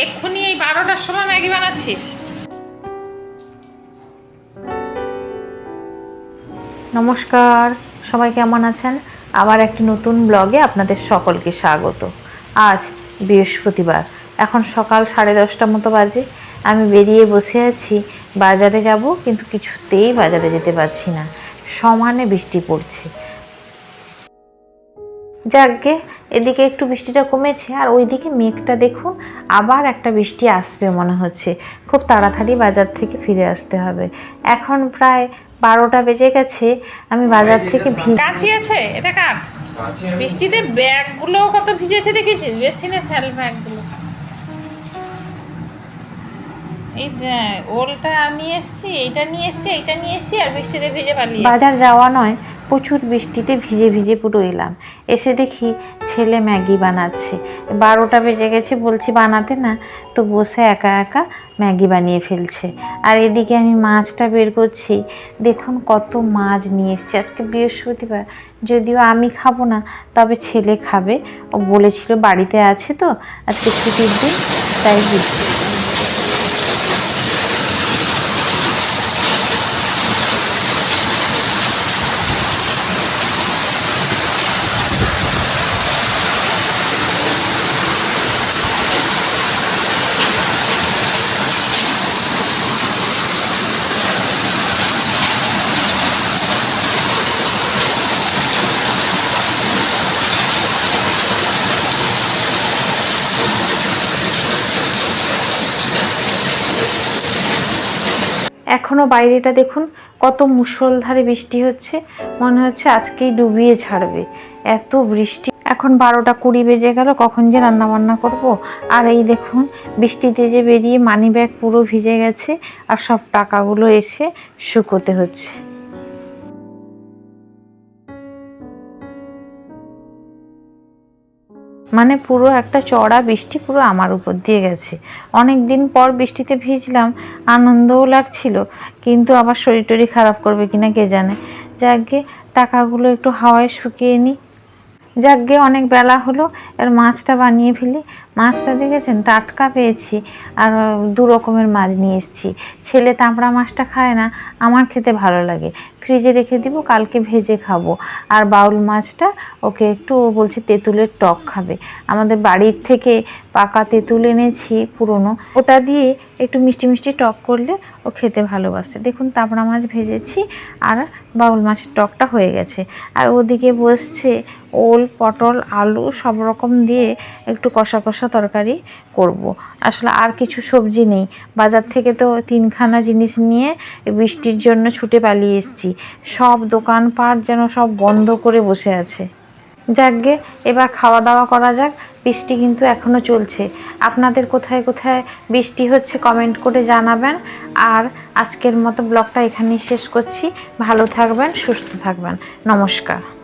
এক্ষুনি এই বারোটার সময় ম্যাগি বানাচ্ছিস নমস্কার, সবাই কেমন আছেন? আবার একটি নতুন ব্লগে আপনাদের সকলকে স্বাগত। আজ বৃহস্পতিবার, এখন সকাল সাড়ে দশটা মতো বাজে। আমি বেরিয়ে বসে আছি, বাজারে যাব, কিন্তু কিছুতেই বাজারে যেতে পারছি না। সমানে বৃষ্টি পড়ছে। যাকগে এদিকে একটু বৃষ্টিটা কমেছে আর ওইদিকে মেঘটা দেখুন আবার একটা বৃষ্টি আসবে মনে হচ্ছে। খুব তাড়াতাড়ি বাজার থেকে ফিরে আসতে হবে। এখন প্রায় বারোটা বেজে গেছে আমি বাজার থেকে ভিজ কাঁচি আছে? এটা কাট বৃষ্টিতে ব্যাগগুলো কত ভিজেছে দেখেছিস বেসিনে ফেল ব্যাগগুলো। এই ওলটা নিয়ে এসছি এইটা নিয়ে এসছি এইটা নিয়ে এসছি আর বৃষ্টিতে ভিজে পালিয়ে বাজার যাওয়া নয়। প্রচুর বৃষ্টিতে ভিজে ভিজে পুরো এলাম। এসে দেখি ছেলে ম্যাগি বানাচ্ছে। বারোটা বেজে গেছে, বলছি বানাতে না, তো বসে একা একা ম্যাগি বানিয়ে ফেলছে। আর এদিকে আমি মাছটা বের করছি। দেখুন কত মাছ নিয়ে এসছে। আজকে বৃহস্পতিবার, যদিও আমি খাব না, তবে ছেলে খাবে। ও বলেছিল বাড়িতে আছে তো, আজকে ছুটির দিন, তাই দিচ্ছি এখনও বাইরেটা দেখুন, কত মুষলধারে বৃষ্টি হচ্ছে। মনে হচ্ছে আজকেই ডুবিয়ে ছাড়বে এত বৃষ্টি। এখন বারোটা কুড়ি বেজে গেল, কখন যে রান্না বান্না করব? আর এই দেখুন, বৃষ্টিতে যে বেরিয়ে মানি ব্যাগ পুরো ভিজে গেছে, আর সব টাকাগুলো এসে শুকোতে হচ্ছে। মানে পুরো একটা চড়া বৃষ্টি পুরো আমার উপর দিয়ে গেছে। অনেক দিন পর বৃষ্টিতে ভিজলাম, আনন্দও লাগছিল, কিন্তু আবার শরীর টরি খারাপ করবে কিনা কে জানে। যাকে টাকাগুলো একটু হাওয়ায় শুকিয়ে নিই যাকগে, অনেক বেলা হলো, এর মাছটা বানিয়ে ফেলি। মাছটা দেখেছেন? টাটকা পেয়েছি, আর দু রকমের মাছ নিয়ে এসেছি। ছেলে তাঁবড়া মাছটা খায় না, আমার খেতে ভালো লাগে। ফ্রিজে রেখে দিব, কালকে ভেজে খাব। আর বাউল মাছটা ওকে একটু ও বলছে তেঁতুলের টক খাবে। আমাদের বাড়ির থেকে পাকা তেঁতুল এনেছি, পুরনো। ওটা দিয়ে একটু মিষ্টি মিষ্টি টক করলে ও খেতে ভালোবাসে। দেখুন তাপড়া মাছ ভেজেছি আর বাউল মাছের টকটা হয়ে গেছে। আর ওদিকে বসছে ওল, পটল, আলু সব রকম দিয়ে একটু কষা কষা তরকারি করব। আসলে আর কিছু সবজি নেই। বাজার থেকে তো তিনখানা জিনিস নিয়ে বৃষ্টির জন্য ছুটে পালিয়ে এসেছি। সব দোকানপাট যেন সব বন্ধ করে বসে আছে। যাকগে, এবার খাওয়া দাওয়া করা যাক। বৃষ্টি কিন্তু এখনও চলছে। আপনাদের কোথায় কোথায় বৃষ্টি হচ্ছে কমেন্ট করে জানাবেন। আর আজকের মতো ব্লগটা এখানেই শেষ করছি। ভালো থাকবেন, সুস্থ থাকবেন। নমস্কার।